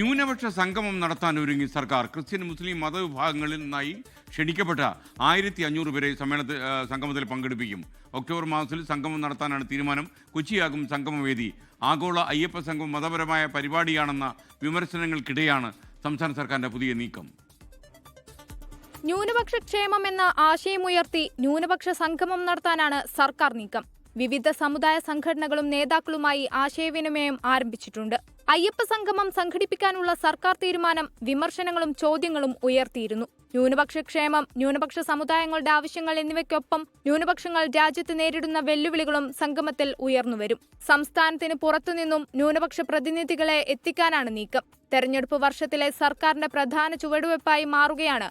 ന്യൂനപക്ഷ സംഗമം നടത്താൻ ഒരുങ്ങി സർക്കാർ. ക്രിസ്ത്യൻ മുസ്ലിം മതവിഭാഗങ്ങളിൽ നിന്നായി ക്ഷണിക്കപ്പെട്ട ആയിരത്തി അഞ്ഞൂറ് പേരെ സമ്മേളനത്തിൽ സംഗമത്തിൽ പങ്കെടുപ്പിക്കും. ഒക്ടോബർ മാസത്തിൽ സംഗമം നടത്താനാണ് തീരുമാനം. കൊച്ചിയാകും സംഗമവേദി. ആഗോള അയ്യപ്പ സംഘം മതപരമായ പരിപാടിയാണെന്ന വിമർശനങ്ങൾക്കിടെയാണ് സംസ്ഥാന സർക്കാരിന്റെ പുതിയ നീക്കം. ന്യൂനപക്ഷ ക്ഷേമം എന്ന ആശയമുയർത്തി ന്യൂനപക്ഷ സംഗമം നടത്താനാണ് സർക്കാർ നീക്കം. വിവിധ സമുദായ സംഘടനകളും നേതാക്കളുമായി ആശയവിനിമയം ആരംഭിച്ചിട്ടുണ്ട്. അയ്യപ്പ സംഗമം സംഘടിപ്പിക്കാനുള്ള സർക്കാർ തീരുമാനം വിമർശനങ്ങളും ചോദ്യങ്ങളും ഉയർത്തിയിരുന്നു. ന്യൂനപക്ഷ ക്ഷേമം ന്യൂനപക്ഷ സമുദായങ്ങളുടെ ആവശ്യങ്ങൾ എന്നിവയ്ക്കൊപ്പം ന്യൂനപക്ഷങ്ങൾ രാജ്യത്ത് നേരിടുന്ന വെല്ലുവിളികളും സംഗമത്തിൽ ഉയർന്നുവരും സംസ്ഥാനത്തിന് പുറത്തുനിന്നും ന്യൂനപക്ഷ പ്രതിനിധികളെ എത്തിക്കാനാണ് നീക്കം. തെരഞ്ഞെടുപ്പ് വർഷത്തിലെ സർക്കാരിന്റെ പ്രധാന ചുവടുവയ്പായി മാറുകയാണ്